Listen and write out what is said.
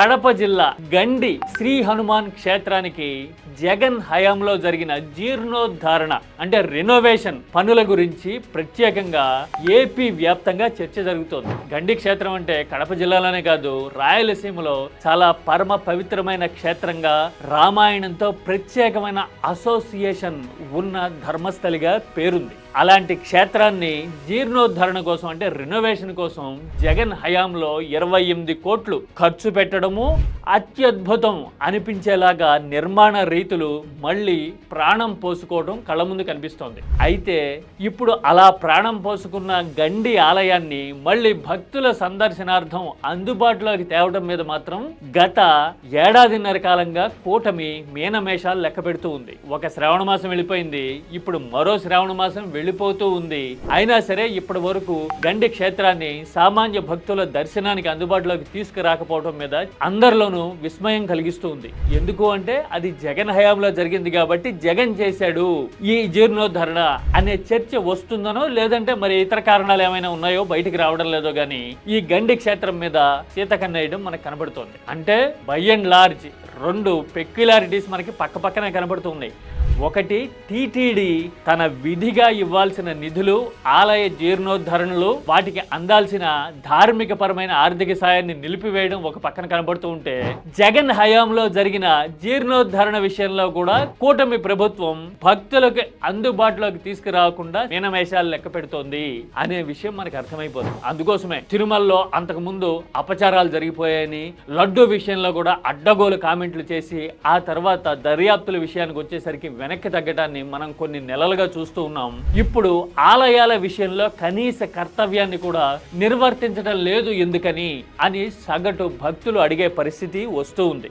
కడప జిల్లా గండి శ్రీ హనుమాన్ క్షేత్రానికి జగన్ హయాంలో జరిగిన జీర్ణోద్ధారణ అంటే రెనోవేషన్ పనుల గురించి ప్రత్యేకంగా ఏపీ వ్యాప్తంగా చర్చ జరుగుతోంది. గండి క్షేత్రం అంటే కడప జిల్లాలోనే కాదు రాయలసీమలో చాలా పరమ పవిత్రమైన క్షేత్రంగా రామాయణంతో ప్రత్యేకమైన అసోసియేషన్ ఉన్న ధర్మస్థలిగా పేరుంది. అలాంటి క్షేత్రాన్ని జీర్ణోద్ధరణ కోసం అంటే రెనోవేషన్ కోసం జగన్ హయాంలో ఇరవై ఎనిమిది కోట్లు ఖర్చు పెట్టడం పెట్టడము అత్యద్భుతం అనిపించేలాగా నిర్మాణ రీతులు మళ్ళీ ప్రాణం పోసుకోవడం కళ్ళ ముందు కనిపిస్తోంది. అయితే ఇప్పుడు అలా ప్రాణం పోసుకున్న గండి ఆలయాన్ని మళ్ళీ భక్తుల సందర్శనార్థం అందుబాటులోకి తేవడం మీద మాత్రం గత ఏడాదిన్నర కాలంగా కూటమి మీనమేషాలు లెక్క పెడుతూ ఉంది. ఒక శ్రావణ మాసం వెళ్ళిపోయింది ఇప్పుడు మరో శ్రావణ మాసం వెళ్ళిపోతూ ఉంది. అయినా సరే ఇప్పటి వరకు గండి క్షేత్రాన్ని సామాన్య భక్తుల దర్శనానికి అందుబాటులోకి తీసుకురాకపోవడం మీద అందరిలోనూ విస్మయం కలిగిస్తూ ఉంది ఎందుకు అంటే అది జగన్ హయాంలో జరిగింది కాబట్టి జగన్ చేశాడు ఈ జీర్ణోద్ధరణ అనే చర్చ వస్తుందనో లేదంటే మరి ఇతర కారణాలు ఏమైనా ఉన్నాయో బయటికి రావడం లేదో గానీ ఈ గండి క్షేత్రం మీద సీతకన్నేయడం మనకు కనబడుతోంది. అంటే బై అండ్ లార్జ్ రెండు పెక్యులారిటీస్ మనకి పక్క పక్కనే కనబడుతున్నాయి. ఒకటి టీటీడీ తన విధిగా ఇవ్వాల్సిన నిధులు ఆలయ జీర్ణోద్ధరణలు వాటికి అందాల్సిన ధార్మిక పరమైన ఆర్థిక సాయాన్ని నిలిపివేయడం ఒక పక్కన కనబడుతూ ఉంటే జగన్ హయాంలో జరిగిన జీర్ణోద్ధరణ విషయంలో కూడా కూటమి ప్రభుత్వం భక్తులకు అందుబాటులోకి తీసుకురాకుండా మీనమేషాలు లెక్క పెడుతోంది అనే విషయం మనకు అర్థమైపోతుంది. అందుకోసమే తిరుమలలో అంతకు ముందు అపచారాలు జరిగిపోయాయని లడ్డు విషయంలో కూడా అడ్డగోలు కామెంట్లు చేసి ఆ తర్వాత దర్యాప్తుల విషయానికి వచ్చేసరికి వెనక్కి తగ్గటాన్ని మనం కొన్ని నెలలుగా చూస్తూ ఉన్నాం. ఇప్పుడు ఆలయాల విషయంలో కనీస కర్తవ్యాన్ని కూడా నిర్వర్తించడం లేదు ఎందుకని అని సగటు భక్తులు అడిగే పరిస్థితి వస్తూ ఉంది.